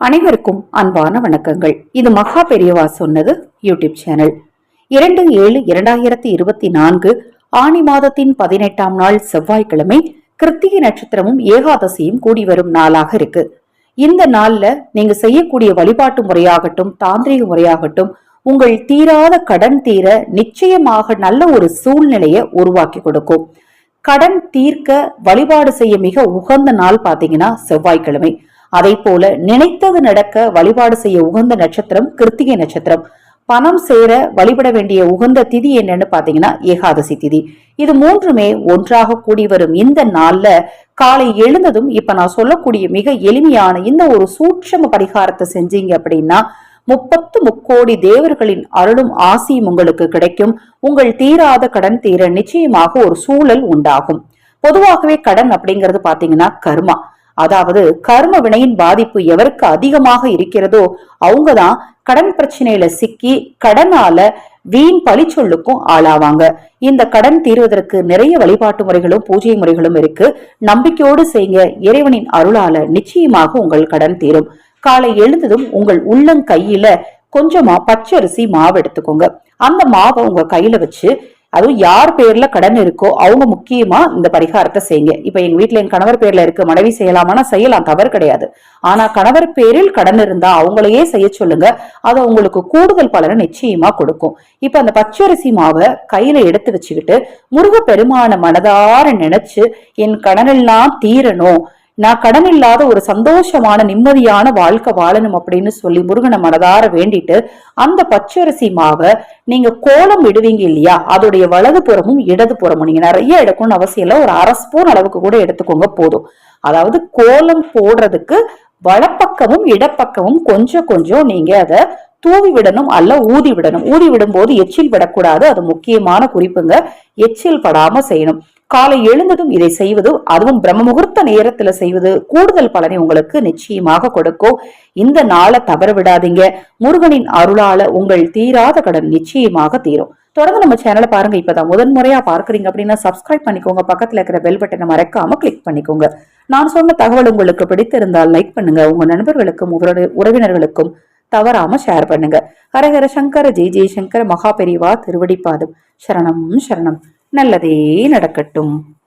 அனைவருக்கும் அன்பான வணக்கங்கள். இது மகா பெரியவா சொன்னது யூடியூப் சேனல். இரண்டு ஏழு இரண்டாயிரத்தி இருபத்தி நான்கு ஆணி மாதத்தின் பதினெட்டாம் நாள் செவ்வாய்க்கிழமை கிருத்திகை நட்சத்திரமும் ஏகாதசியும் கூடி வரும் நாளாக இருக்கு. இந்த நாள்ல நீங்க செய்யக்கூடிய வழிபாட்டு முறையாகட்டும் தாந்திரிக முறையாகட்டும் உங்கள் தீராத கடன் தீர நிச்சயமாக நல்ல ஒரு சூழ்நிலையை உருவாக்கி கொடுக்கும். கடன் தீர்க்க வழிபாடு செய்ய மிக உகந்த நாள் பாத்தீங்கன்னா செவ்வாய்க்கிழமை. அதை போல நினைத்தது நடக்க வழிபாடு செய்ய உகந்த நட்சத்திரம் கிருத்திகை நட்சத்திரம். பணம் சேர வழிபட வேண்டிய உகந்த திதி என்னன்னு பாத்தீங்கன்னா ஏகாதசி திதி. இது மூன்றுமே ஒன்றாக கூடி வரும் இந்த நாள்ல காலை எழுந்ததும் இப்ப நான் சொல்லக்கூடிய மிக எளிமையான இந்த ஒரு சூட்சம பரிகாரத்தை செஞ்சீங்க அப்படின்னா முப்பத்து முக்கோடி தேவர்களின் அருளும் ஆசியும் உங்களுக்கு கிடைக்கும். உங்கள் தீராத கடன் தீர நிச்சயமாக ஒரு சூழல் உண்டாகும். பொதுவாகவே கடன் அப்படிங்கிறது பாத்தீங்கன்னா கர்மா. அதாவது கர்ம வினையின் பாதிப்பு எவருக்கு அதிகமாக இருக்கிறதோ அவங்கதான் கடன் பிரச்சனையில சிக்கி கடனால வீண் பழிச்சொல்லுக்கும் ஆளாவாங்க. இந்த கடன் தீர்வதற்கு நிறைய வழிபாட்டு முறைகளும் பூஜை முறைகளும் இருக்கு. நம்பிக்கையோடு செய்ய இறைவனின் அருளால நிச்சயமாக உங்கள் கடன் தீரும். காலை எழுந்ததும் உங்கள் உள்ளங்கையில கொஞ்சமா பச்சரிசி மாவு எடுத்துக்கோங்க. அந்த மாவை உங்க கையில வச்சு அதுவும் யார் பேர்ல கடன் இருக்கோ அவங்க முக்கியமா இந்த பரிகாரத்தை செய்யுங்க. இப்ப எங்க வீட்டுல என் கணவர் பேர்ல இருக்கு மனைவி செய்யலாமானா செய்யலாம் தவறு கிடையாது. ஆனா கணவர் பேரில் கடன் இருந்தா அவங்களையே செய்ய சொல்லுங்க. அது உங்களுக்கு கூடுதல் பலனை நிச்சயமா கொடுக்கும். இப்ப அந்த பச்சரிசி மாவை கையில எடுத்து வச்சுக்கிட்டு முருக பெருமான மனதார நினைச்சு என் கடனெல்லாம் தீரணும் நான் கடன் இல்லாத ஒரு சந்தோஷமான நிம்மதியான வாழ்க்கை வாழணும் அப்படின்னு சொல்லி முருகனை மனதார வேண்டிட்டு அந்த பச்சரிசி மாவை நீங்க கோலம் விடுவீங்க இல்லையா? அதோடைய வலது புறமும் இடது புறமும். நீங்க நிறைய எடுக்கணும்னு அவசியம் இல்லை. ஒரு அரை ஸ்பூன் அளவுக்கு கூட எடுத்துக்கோங்க போதும். அதாவது கோலம் போடுறதுக்கு வலப்பக்கமும் இடப்பக்கமும் கொஞ்சம் கொஞ்சம் நீங்க அதை தூவி விடணும் அல்ல ஊதி விடணும். ஊதி விடும் போது எச்சில் விடக்கூடாது. அது முக்கியமான குறிப்புங்க. எச்சில் படாம செய்யணும். காலை எழுந்ததும் இதை செய்வது அதுவும் பிரம்ம முகூர்த்த நேரத்துல செய்வது கூடுதல் பலனை உங்களுக்கு நிச்சயமாக கொடுக்கும். இந்த நாளை தவற விடாதீங்க. முருகனின் அருளால உங்கள் தீராத கடன் நிச்சயமாக தீரும். தொடர்ந்து நம்ம சேனலை பாருங்க. இப்பதான் முதன் முறையா பார்க்கறீங்க அப்படின்னா சப்ஸ்கிரைப் பண்ணிக்கோங்க. பக்கத்துல இருக்கிற பெல் பட்டனை மறக்காம கிளிக் பண்ணிக்கோங்க. நான் சொன்ன தகவல் உங்களுக்கு பிடித்திருந்தால் லைக் பண்ணுங்க. உங்க நண்பர்களுக்கும் உறவு- உறவினர்களுக்கும் தவறாம ஷேர் பண்ணுங்க. ஹரஹர சங்கர ஜெய் ஜெய் சங்கர மகா பெரிவா திருவடிப்பாதம். சரணம் சரணம். நல்லதே நடக்கட்டும்.